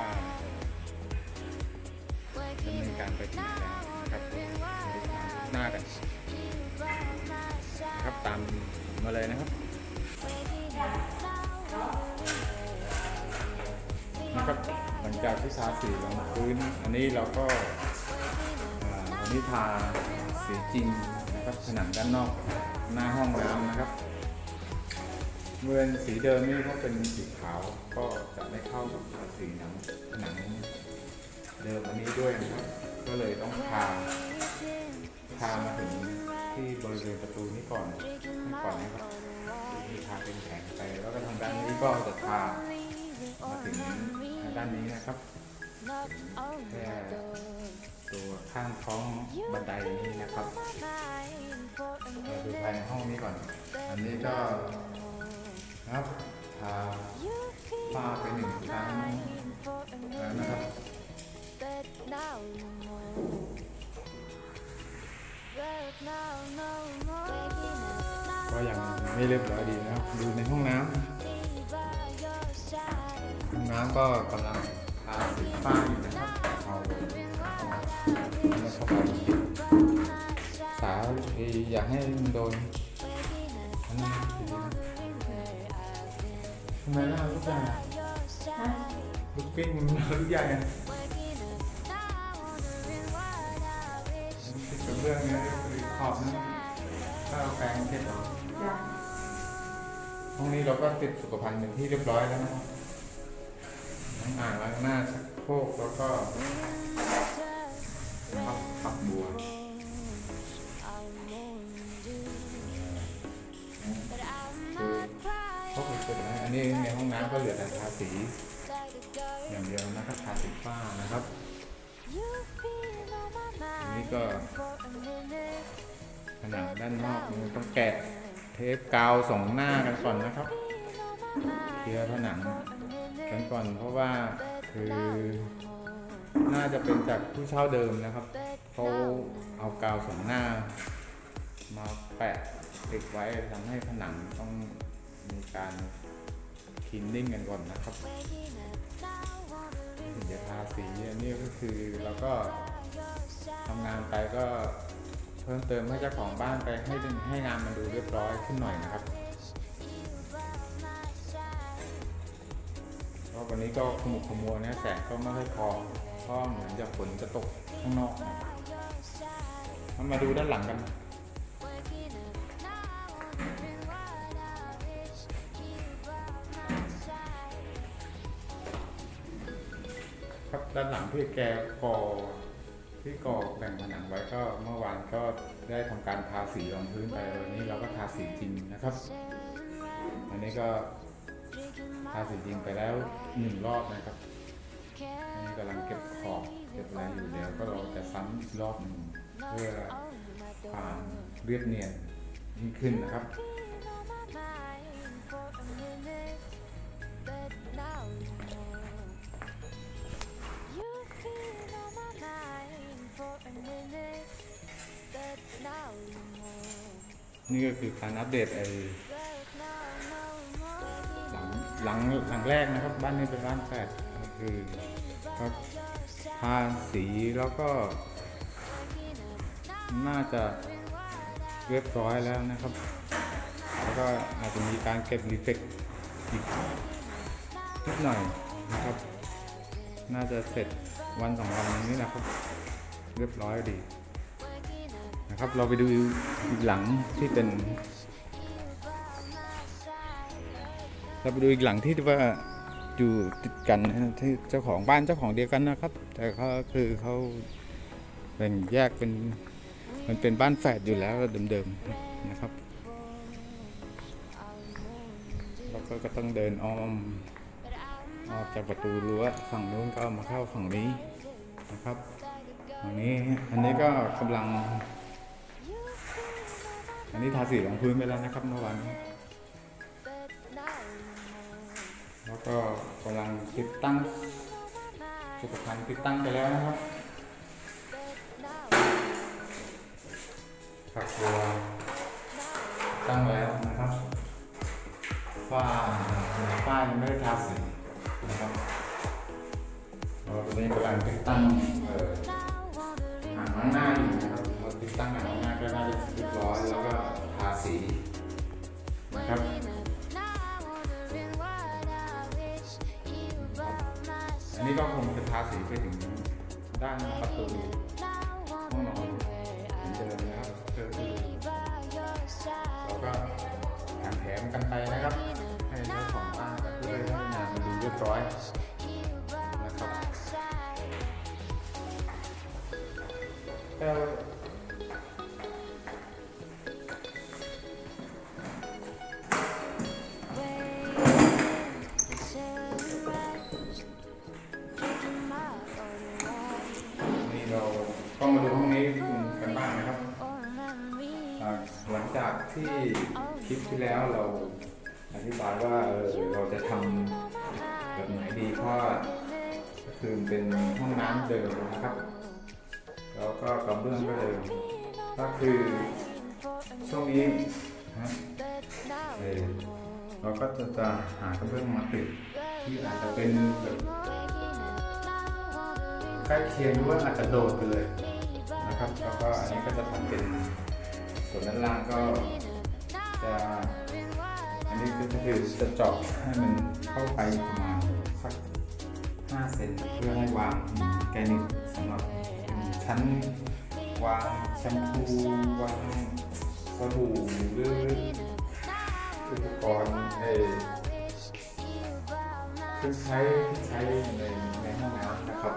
ว่าดำเนินการไปถึงไหนแล้วนะครับมาดูความหน้ากันครับตามมาเลยนะครับนะครับหลังจากที่ทาสีลงพื้น อันนี้เราก็อันนี้ทาสีจริงนะครับผนังด้านนอกหน้าห้องน้ำนะครับ เมื่อสีเดิมนี่ก็เป็นสีขาวก็จะไม่เข้ากับสีหนังหนังเดิมอันนี้ด้วยนะครับ ก็เลยต้องทาทามาถึงที่บริเวณประตูนี้ก่อนให้ก่อนนะครับมีทาเป็นแผงไปแล้วก็ทางด้านนี้ก็จะทามาถึงทางด้านนี้นะครับแค่ตัวข้างท้องบันไดนี้นะครับเราดูภายในห้องนี้ก่อน อันนี้ก็ ครับทาฝ้าไปหนึ่งครั้งแล้วนะครับก็ยังไม่เรียบร้อยดีนะครับ ดูในห้องน้ำห้องน้ำก็กำลังทาสีฝ้าอยู่นะครับเอาเอาเข้าไปสาวอยากให้โดนอันนี้ ดีนะทำไมล่ะลูกใหญ่ลูกปิ้งมันลูกใหญ่อะติดกับเรื่องนี้คือขอบนะถ้าเอาแปรงเช็ดออกจ้ะห้องนี้เราก็ติดสุขภัณฑ์เป็นที่เรียบร้อยแล้วนะครับทั้งอ่างล้างหน้าชักโครกแล้วก็พับพับบัวันนี้ในห้องน้ำก็เหลือแต่ทาสี อย่างเดียวนะครับทาสีฝ้านะครับอันนี้ก็ผนังด้านนอกมันต้องแกะเทปกาวสองหน้ากันก่อนนะครับเคลียร์ผนังกันก่อนเพราะว่าคือน่าจะเป็นจากผู้เช่าเดิมนะครับเขาเอากาวสองหน้า มาแปะติดไว้ทำให้ผนังต้องมีการ คลีนนิ่งกันก่อนนะครับถึงจะทาสีอันนี้ก็คือเราก็ทำงานไปก็เพิ่มเติมให้เจ้าของบ้านไปให้ให้งานมันดูเรียบร้อยขึ้นหน่อยนะครับเพราะวันนี้ก็ขมุกขมัวเนี่ยแสงก็ไม่ค่อยพอเพราะเหมือนจะฝนจะตกข้างนอกนะมันมาดูด้านหลังกัน ครับด้านหลังที่แกก่อที่ก่อแบ่งผนังไว้ก็เมื่อวานก็ได้ทำการทาสีรองพื้นไปวันนี้เราก็ทาสีจริงนะครับ อันนี้ก็ทาสีจริงไปแล้วหนึ่งรอบนะครับอันนี้กำลังเก็บขอบเก็บอะไรอยู่เดี๋ยวก็เราจะซ้ำอีกรอบหนึ่งเพื่อความเรียบเนียนยิ่งขึ้นนะครับ นี่ก็คือการอัปเดตไอหลังหลังหลังแรกนะครับ บ้านนี้เป็นบ้านแฝดก็คือก็ทาสีแล้วก็ น่าจะเรียบร้อยแล้วนะครับ แล้วก็อาจจะมีการเก็บรีเฟกอีกนิดหน่อยนะครับ น่าจะเสร็จวันสองวันนี้นะครับ เรียบร้อยดี ครับ เราไปดูอีกหลังที่เป็น เราไปดูอีกหลังที่ว่าอยู่ติดกันนะที่เจ้าของบ้านเจ้าของเดียวกันนะครับ แต่เขาคือเขาแบ่งแยกเป็นมันเป็นบ้านแฝดอยู่แล้วเดิมๆนะครับแล้วก็ก็ต้องเดินอ้อมออกจากประตูรั้วฝั่งนู้นก็มาเข้าฝั่งนี้นะครับอันนี้อันนี้ก็กำลัง อันนี้ทาสีรองพื้นไปแล้วนะครับเมื่อวานนี้แล้วก็กำลังติดตั้งสุขภัณฑ์ติดตั้งไปแล้วนะครับฝักบัวตั้งแล้วนะครับฝ้าฝ้ายังไม่ได้ทาสีนะครับเราตอนนี้กำลังติดตั้งเอ่อหางล้างหน้าอยู่นะครับเราติดตั้งหางล้างหน้า ก็น่าจะเรียบร้อยแล้วก็ทาสีนะครับอันนี้ก็คงจะทาสีไปถึงด้านประตูห้องนอนเหมือนเดิมนะครับก็คือเราก็แถมแถมกันไปนะครับ ให้เจ้าของบ้านก็เพื่อให้งานมันดูเรียบร้อยนะครับแต่ จะทำแบบไหนดีเพราะก็คือเป็นห้องน้ำเดิมนะครับ แล้วก็กระเบื้องก็เดิมก็คือช่วงนี้นะเออเราก็จะจะหากระเบื้องมาติดที่อาจจะเป็นแบบใกล้เคียงหรือว่าอาจจะโดดไปเลยนะครับ แล้วก็อันนี้ก็จะทำเป็นส่วนด้านล่างก็ ก็คือจะเจาะให้มันเข้าไปประมาณสัก5เซนเพื่อให้วางแกนิกสำหรับชั้นวางแชมพูวางสบู่หรืออุปกรณ์เออเครื่องใช้ที่ใช้ในในห้องน้ำนะครับ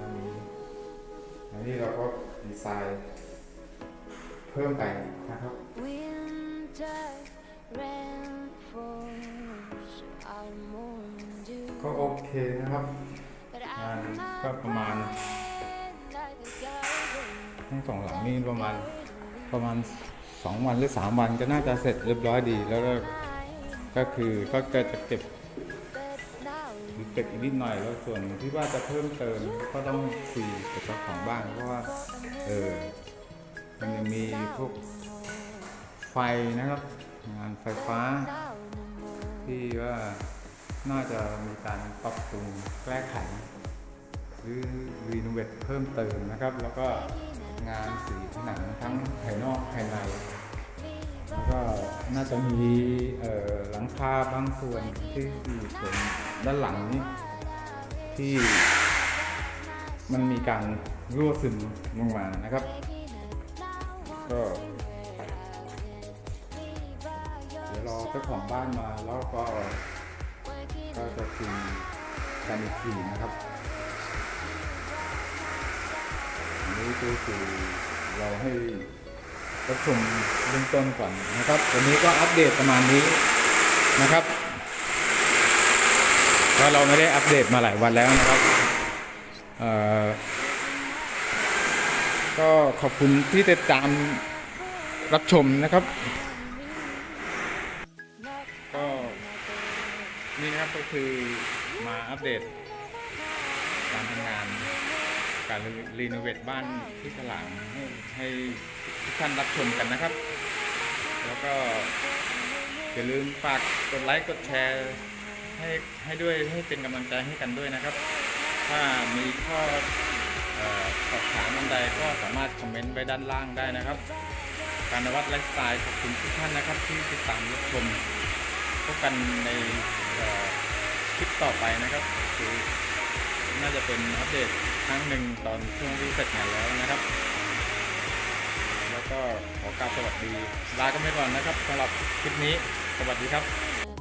อันนี้อันนี้เราก็ดีไซน์เพิ่มไปนะครับ ก็โอเคนะครับ But งาน I'm ก็ not ประมาณ like a garden. ทั้งสองหลังนี่ประมาณประมาณ2วันหรือ3วันก็น่าจะเสร็จเรียบร้อยดีแล้วก็ก็คือก็จะเก็บ But now เก็บอีกนิดหน่อยแล้วส่วนที่ว่าจะเพิ่มเติมก็ต้องคุยกับเจ้าของบ้านเพราะว่าเออมันยังมีพวกไฟนะครับ งานไฟฟ้า ที่ว่าน่าจะมีการปรับปรุงแก้ไข หรือรีโนเวทเพิ่มเติมนะครับ แล้วก็งานสีผนังทั้งภายนอกภายในแล้วก็น่าจะมีหลังคาบางส่วนที่อยู่ส่วนด้านหลังนี้ที่มันมีการรั่วซึมลงมานะครับ ก็ ของบ้านมาแล้วก็ก็จะคุยกันอีกทีนะครับอันนี้ก็คือเราให้รับชมเบื้องต้นก่อนนะครับ วันนี้ก็อัปเดตประมาณนี้นะครับเพราะเราไม่ได้อัปเดตมาหลายวันแล้วนะครับเอ่อก็ขอบคุณที่ติดตามรับชมนะครับ นี่นะครับก็คือมาอัปเดต การทำงาน การรีโนเวทบ้านที่ฉลางให้ให้ทุกท่านรับชมกันนะครับ แล้วก็อย่าลืมฝากกดไลค์กดแชร์ให้ให้ด้วยให้เป็นกำลังใจให้กันด้วยนะครับ ถ้ามีข้อเอ่อสอบถามอันใดก็สามารถคอมเมนต์ไว้ด้านล่างได้นะครับ การนวัดไลฟ์สไตล์ขอบคุณทุกท่านนะครับที่ติดตามรับชม พบกันในคลิปต่อไปนะครับคือน่าจะเป็นอัปเดตครั้งหนึ่งตอนช่วงที่เสร็จงานแล้วนะครับ แล้วก็ขอกราบสวัสดีลากันไปก่อนนะครับสำหรับคลิปนี้สวัสดีครับ